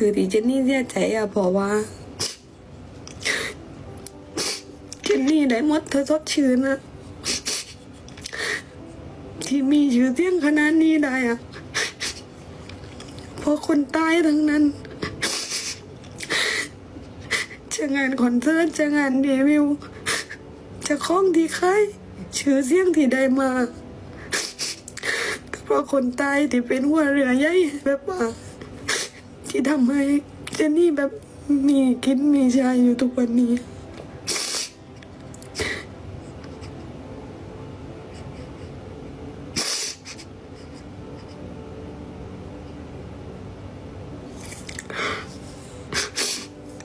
คือที่เจนนี่เสียใจอะเพราะว่าเจนนี่ได้หมดเธอสดชื่นอะที่มีชื่อเสียงขนาดนี้ได้อะเพราะคนตายทั้งนั้นจะงานคอนเสิร์ตจะงานเดบิวจะคล้องที่ใครชื่อเสียงที่ได้มาก็เพราะคนตายที่เป็นหัวเรือใหญ่แบบว่า ที่ทำให้เจนนี่แบบมีกินมีใช้อยู่ทุกวันนี้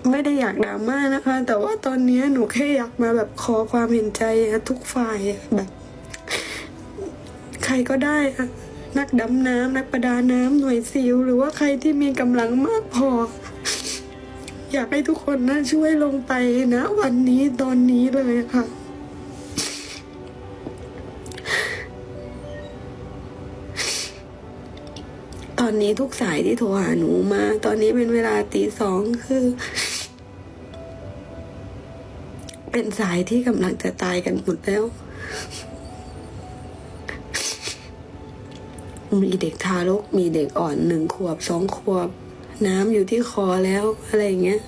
ไม่ได้อยากดราม่านะคะ แต่ว่าตอนนี้หนูแค่อยากมาแบบขอความเห็นใจทุกฝ่ายแบบ ใครก็ได้อะ นักดำน้ำนักประดาน้ำหน่วยซิลหรือว่าใครที่มีกำลังมากพอ อยากให้ทุกคนนะช่วยลงไปนะ วันนี้ตอนนี้เลยค่ะตอนนี้ทุกสายที่โทรหาหนูมา ตอนนี้เป็นเวลาตีสองคือ เป็นสายที่กำลังจะตายกันหมดแล้ว มีเด็กทารก มีเด็กอ่อนหนึ่งขวบสองขวบ น้ำอยู่ที่คอแล้วอะไรอย่างเงี้ย